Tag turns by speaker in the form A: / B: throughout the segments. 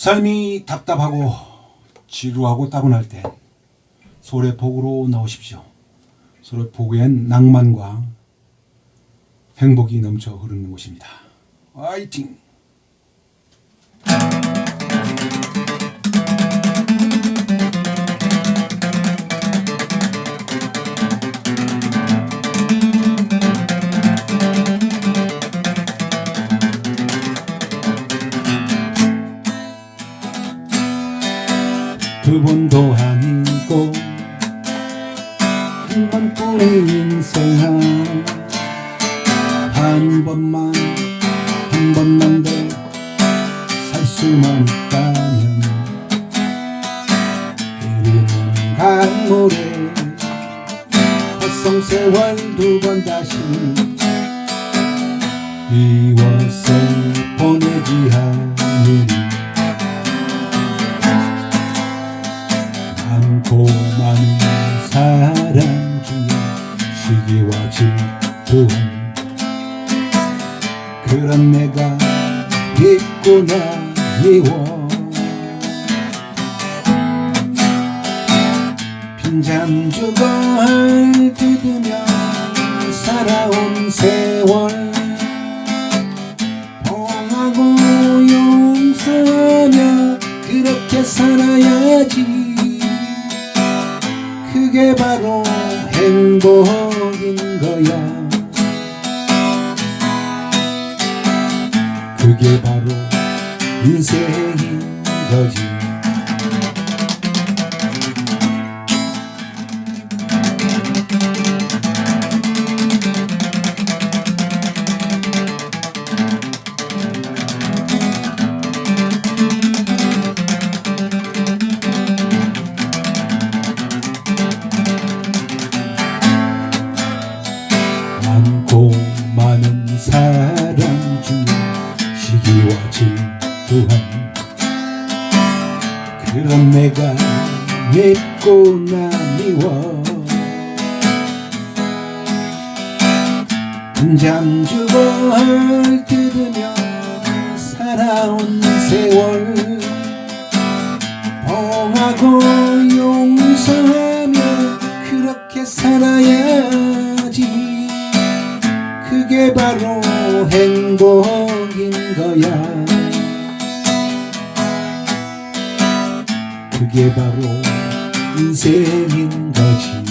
A: 삶이 답답하고 지루하고 따분할 땐 소래폭으로 나오십시오. 소래폭엔 낭만과 행복이 넘쳐 흐르는 곳입니다. 화이팅! 두 번도 아니고 한 번뿐인 인생 한 번만 한 번만 더 살 수만 있다면 흐르는 강물에 헛성 세월 두 번 다시 비워서 사람 중에 시기와 질투한 그런 내가 있구나 미워 빈잠 주걸 뜯으며 살아온 세월. 봉하고 용서하며 그렇게 살아 그게 바로 행복인 거야. 그게 바로 인생인 거지 질투한 그런 내가 맵고나 미워 한잠 주고 헐뜯으며 살아온 세월 봉하고 용서하며 그렇게 살아야지. 그게 바로 행복인 거야 그게 바로 인생인 거지.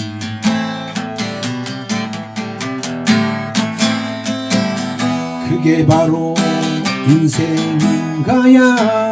A: 그게 바로 인생인 거야